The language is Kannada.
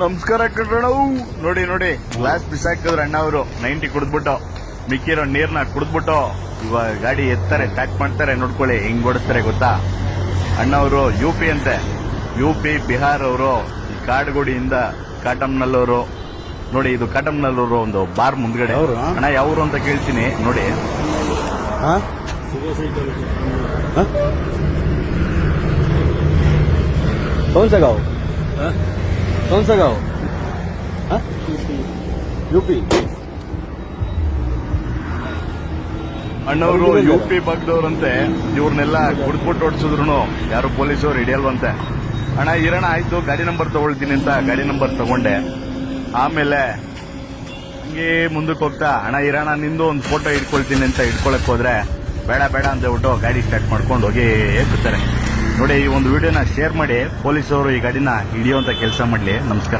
ನಮಸ್ಕಾರ ಕಣ್ರಣವು ನೋಡಿ ನೋಡಿ ಗ್ಲಾಸ್ ಬಿಸಾಕಿದ್ರು ಅಣ್ಣ ಅವರು ನೈಂಟಿ ಕುಡಿದ್ಬಿಟ್ಟು ಮಿಕ್ಕಿರೋ ನೀರ್ನ ಕುಡಿದ್ಬಿಟ್ಟು ಇವಾಗ ಗಾಡಿ ಎತ್ತಾರೆ ಟ್ಯಾಕ್ ಮಾಡ್ತಾರೆ ನೋಡ್ಕೊಳ್ಳಿ ಹೆಂಗ್ ಓಡಿಸ್ತಾರೆ ಗೊತ್ತಾ ಅಣ್ಣವರು ಯು ಪಿ ಅಂತೆ ಯು ಪಿ ಬಿಹಾರ್ ಅವರು ಕಾಡುಗೋಡಿಯಿಂದ ಕಾಟಮ್ನಲ್ಲವರು ನೋಡಿ ಇದು ಕಾಟಮ್ನಲ್ಲವರು ಒಂದು ಬಾರ್ ಮುಂದ್ಗಡೆ ಅವ್ರು? ಅಣ್ಣ ಯಾವ್ರು ಅಂತ ಕೇಳ್ತೀನಿ ನೋಡಿ हाँ हाँ? कौन सा गाँव कौन सा गाँव हाँ? यूपी ಅಣ್ಣವರು ಅವ್ರು ಯು ಪಿ ಭಾಗದವ್ರಂತೆ ಇವ್ರನ್ನೆಲ್ಲ ಕುಡ್ದ್ಬಿಟ್ಟು ಓಡಿಸಿದ್ರು ಯಾರು ಪೊಲೀಸರು ಹಿಡಿಯಲ್ವಂತೆ ಅಣ್ಣ ಇರೋಣ ಆಯ್ತು ಗಾಡಿ ನಂಬರ್ ತಗೊಳ್ತೀನಿ ಅಂತ ಗಾಡಿ ನಂಬರ್ ತಗೊಂಡೆ ಆಮೇಲೆ ಹಂಗೆ ಮುಂದಕ್ಕೆ ಹೋಗ್ತಾ ಅಣ್ಣ ಇರೋಣ ನಿಂದು ಒಂದು ಫೋಟೋ ಇಟ್ಕೊಳ್ತೀನಿ ಅಂತ ಇಟ್ಕೊಳಕ್ ಹೋದ್ರೆ ಬೇಡ ಬೇಡ ಅಂತ ಹೇಳ್ಬಿಟ್ಟು ಗಾಡಿ ಸ್ಟಾರ್ಟ್ ಮಾಡ್ಕೊಂಡು ಹೋಗಿ ಬಿಡ್ತಾರೆ ನೋಡಿ ಈ ಒಂದು ವಿಡಿಯೋನ ಶೇರ್ ಮಾಡಿ ಪೊಲೀಸರು ಈ ಗಾಡಿನ ಹಿಡಿಯುವಂತ ಕೆಲಸ ಮಾಡ್ಲಿ. ನಮಸ್ಕಾರ.